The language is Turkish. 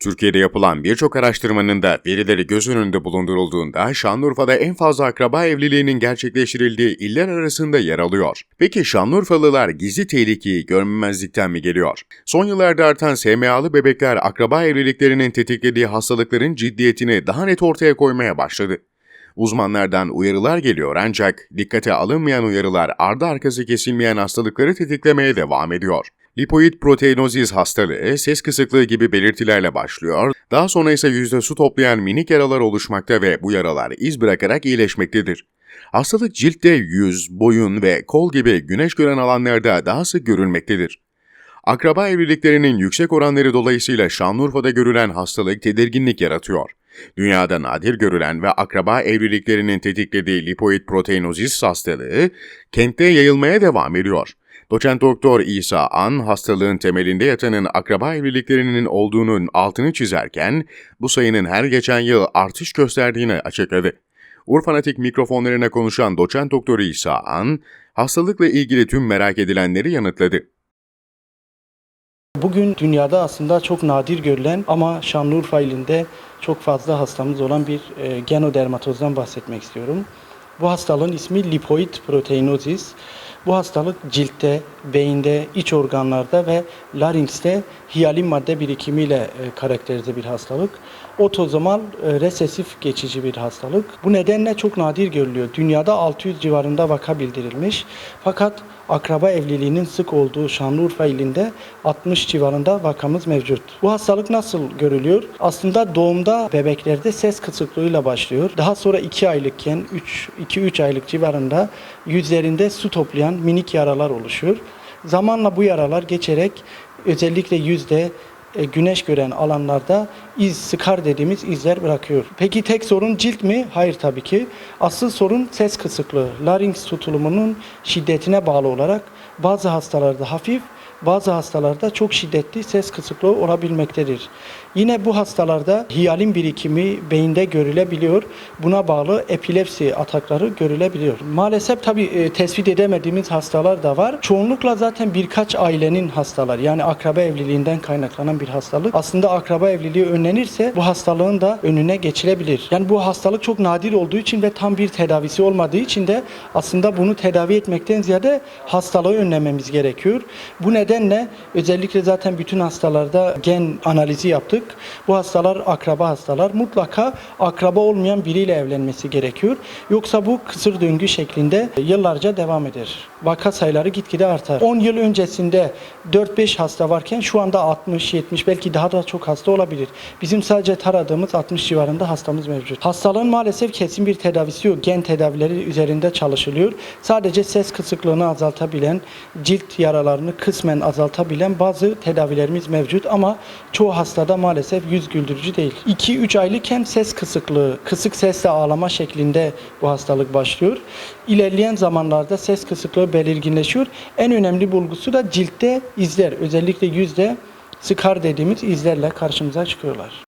Türkiye'de yapılan birçok araştırmanın da verileri göz önünde bulundurulduğunda Şanlıurfa'da en fazla akraba evliliğinin gerçekleştirildiği iller arasında yer alıyor. Peki Şanlıurfalılar gizli tehlikeyi görmemezlikten mi geliyor? Son yıllarda artan SMA'lı bebekler akraba evliliklerinin tetiklediği hastalıkların ciddiyetini daha net ortaya koymaya başladı. Uzmanlardan uyarılar geliyor ancak dikkate alınmayan uyarılar ardı arkası kesilmeyen hastalıkları tetiklemeye devam ediyor. Lipoid proteinozis hastalığı ses kısıklığı gibi belirtilerle başlıyor, daha sonra ise yüzde su toplayan minik yaralar oluşmakta ve bu yaralar iz bırakarak iyileşmektedir. Hastalık ciltte yüz, boyun ve kol gibi güneş gören alanlarda daha sık görülmektedir. Akraba evliliklerinin yüksek oranları dolayısıyla Şanlıurfa'da görülen hastalık tedirginlik yaratıyor. Dünyada nadir görülen ve akraba evliliklerinin tetiklediği lipoid proteinozis hastalığı kentte yayılmaya devam ediyor. Doçent Doktor İsa An hastalığın temelinde yatanın akraba evliliklerinin olduğunun altını çizerken bu sayının her geçen yıl artış gösterdiğini açıkladı. Urfanatik mikrofonlarına konuşan Doçent Doktor İsa An, hastalıkla ilgili tüm merak edilenleri yanıtladı. Bugün dünyada aslında çok nadir görülen ama Şanlıurfa ilinde çok fazla hastamız olan bir e, genodermatozdan bahsetmek istiyorum. Bu hastalığın ismi lipoid proteinozis. Bu hastalık ciltte, beyinde, iç organlarda ve laringste hiyalin madde birikimiyle e, karakterize bir hastalık. Otozomal e, resesif geçici bir hastalık. Bu nedenle çok nadir görülüyor. Dünyada 600 civarında vaka bildirilmiş. Fakat akraba evliliğinin sık olduğu Şanlıurfa ilinde 60 civarında vakamız mevcut. Bu hastalık nasıl görülüyor? Aslında doğumda bebeklerde ses kısıklığıyla başlıyor. Daha sonra 2 aylıkken 2-3 aylık civarında yüzlerinde su toplayan minik yaralar oluşuyor. Zamanla bu yaralar geçerek özellikle yüzde e, güneş gören alanlarda iz, sıkar dediğimiz izler bırakıyor. Peki tek sorun cilt mi? Hayır tabii ki. Asıl sorun ses kısıklığı. Larynx tutulumunun şiddetine bağlı olarak bazı hastalarda hafif, bazı hastalarda çok şiddetli ses kısıklığı olabilmektedir. Yine bu hastalarda hiyalin birikimi beyinde görülebiliyor. Buna bağlı epilepsi atakları görülebiliyor. Maalesef tabi e, tespit edemediğimiz hastalar da var. Çoğunlukla zaten birkaç ailenin hastaları yani akraba evliliğinden kaynaklanan bir hastalık. Aslında akraba evliliği önlenirse bu hastalığın da önüne geçilebilir. Yani bu hastalık çok nadir olduğu için ve tam bir tedavisi olmadığı için de aslında bunu tedavi etmekten ziyade hastalığı önlememiz gerekiyor. Bu nedenle özellikle zaten bütün hastalarda gen analizi yaptık. Bu hastalar akraba hastalar. Mutlaka akraba olmayan biriyle evlenmesi gerekiyor. Yoksa bu kısır döngü şeklinde yıllarca devam eder. Vaka sayıları gitgide artar. 10 yıl öncesinde 4-5 hasta varken şu anda 60-70 belki daha da çok hasta olabilir. Bizim sadece taradığımız 60 civarında hastamız mevcut. Hastalığın maalesef kesin bir tedavisi yok. Gen tedavileri üzerinde çalışılıyor. Sadece ses kısıklığını azaltabilen, cilt yaralarını kısmen azaltabilen bazı tedavilerimiz mevcut ama çoğu hastada maalesef yüz güldürücü değil. 2-3 aylıkken ses kısıklığı, kısık sesle ağlama şeklinde bu hastalık başlıyor. İlerleyen zamanlarda ses kısıklığı belirginleşiyor. En önemli bulgusu da ciltte izler, özellikle yüzde skar dediğimiz izlerle karşımıza çıkıyorlar.